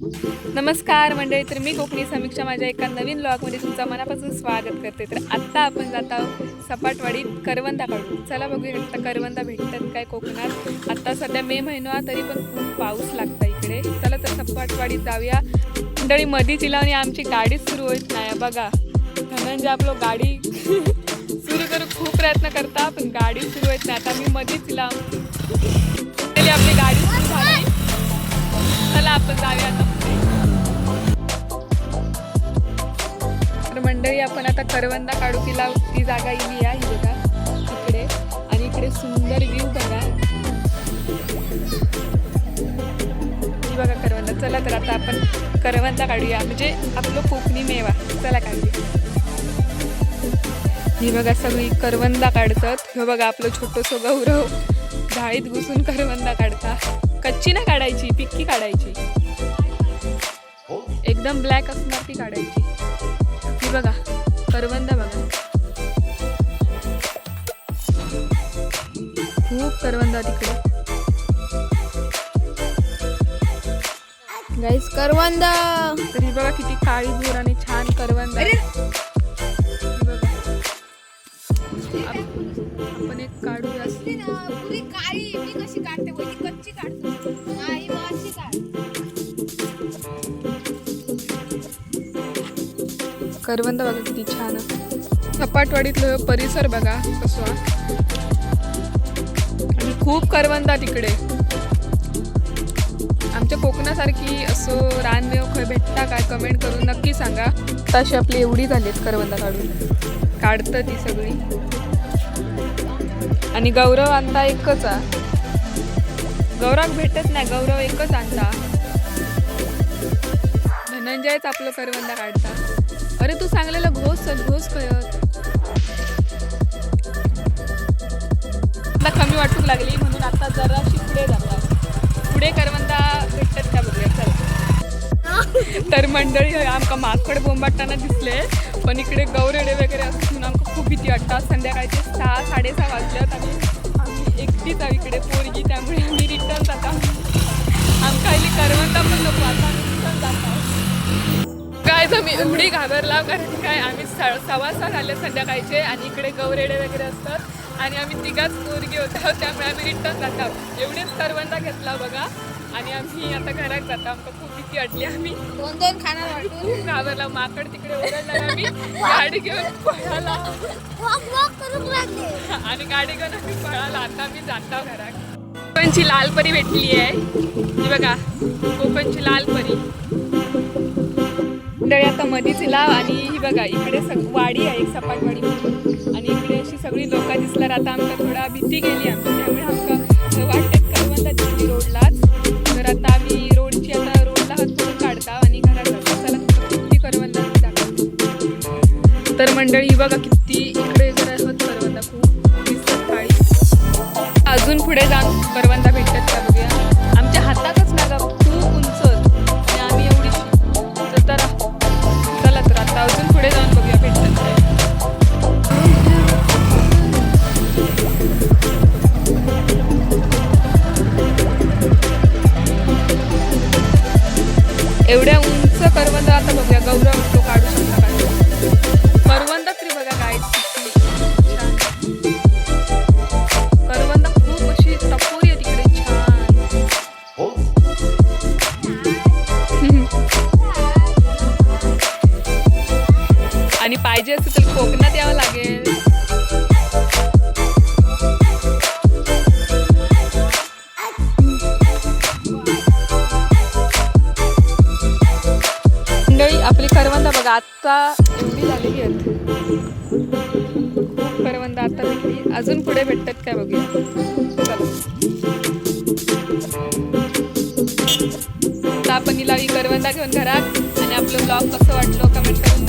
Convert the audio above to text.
नमस्कार मंडळी तर मी कोकणी समीक्षा माझ्या एका नवीन ब्लॉगमध्ये तुमचं मनापासून स्वागत करते. तर आत्ता आपण जात आहोत सपाटवाडीत करवंदा काढून चला बघूया आता करवंदा भेटतात काय कोकणात. आत्ता सध्या मे महिना तरी पण खूप पाऊस लागता इकडे. चला तर सपाटवाडीत जाऊया. मंडळी मधी आणि आमची गाडीच सुरू होत नाही. बघा धनंजय आपलं गाडी सुरू करू खूप प्रयत्न करता पण गाडी सुरू होत नाही. आता मी मधीच लावून आपली गाडी सुरू झाली. चला आपण जाऊया आता. तर मंडळी आपण आता करवंदा काढू तिला ती जागा येईल या ही बघा. इकडे. आणि इकडे सुंदर व्ह्यू बघा. ही बघा करवंदा. चला तर आता आपण करवंदा काढूया. म्हणजे आपलं कोकणी मेवा. चला काढूया. ही बघा सगळी करवंदा काढतात. हे बघा आपलं छोटंसं गौरव. झाडीत घुसून करवंदा काढता. कच्ची नाही काढायची पिक्की काढायची. एकदम ब्लॅक असणार ती काढायची. ही बघा करवंदा बघा. खूप करवंदा तिकडे. गाईस करवंदा! तरी बघा किती काळी भूर आणि छान करवंदा करवंद बघा किती छान. सपाटवाडीतलं परिसर बघा कसं. आणि खूप करवंदा तिकडे. आमच्या कोकणासारखी असं रानमेव खय भेटता काय कमेंट करून नक्की सांगा. तशी आपली एवढी झालीत करवंदा काढून. काढतं ती सगळी. आणि गौरव आणता एकच आहे गौरव भेटत नाही गौरव एकच आणता. धनंजयच आपलं करवंदा काढता. लागली म्हणून आता जराशी पुढे जातात. पुढे करवंदा भेटतात का बघूया तर मंडळी आमका माकड बोंबाटताना दिसले पण इकडे गौरेडे वगैरे असून आमका खूप भीती वाटतात संध्याकाळचे सहा साडेसहा वाजल्यात आणि आम्ही एकटीच आहोत इकडे पोरगी त्यामुळे आम्ही रिटर्न जाता आमका इथे करवंदा पण नको आता रिटर्न जाता काय तर मी एवढी घाबरला कारण काय आम्ही स- सहा झाले संध्याकाळचे आणि इकडे गौरेडे वगैरे असतात. आणि आम्ही तिघाच पोरगी होतो त्यामुळे आम्ही रिटर्न जात. एवढीच करवंदा घेतला बघा. आणि आम्ही आता घरात जातो. आमका खूप भीती वाटली आम्ही. दोन दोन खाणार वाटून. घाबरला. माकड तिकडे ओरडला आम्ही. गाडी घेऊन पळाला. आणि गाडी घेऊन आम्ही पळाला. आता आम्ही जातो घरात. कोकणची लाल परी भेटली आहे. ही बघा कोकणची लाल परी. मंडळी आता मधीच लाव आणि ही बघा इकडे वाडी आहे एक इकडे अशी सगळी आता आमका थोडा भीती गेली आमची त्यामुळे आमका वाटेत करवंदा दिसली रोडलाच. तर आता आम्ही रोडची आता रोडला हात काढता आणि घरात चला किती करवंदा दाखवतो तर मंडळी बघा किती इकडे जर होत करवंदा खूप दिसतात काळी अजून पुढे जाऊन करवंदा भेटतात का बघूया. एवढ्या उंच करवंद आता बघूया. गौरव तो काढू शकता का? करवंद तरी बघा काय करवंद खूप अशी टपोरी आहे तिकडे. छान. आणि पाहिजे असेल तर कोकणात बघा एवढी झालेली आहेत खूप करवंदा आता भेटली अजून पुढे भेटतात काय बघूया. चला. आता आपण हिला करवंदा घेऊन घरात. आणि आपलं ब्लॉग कसं वाटलं कमेंट करून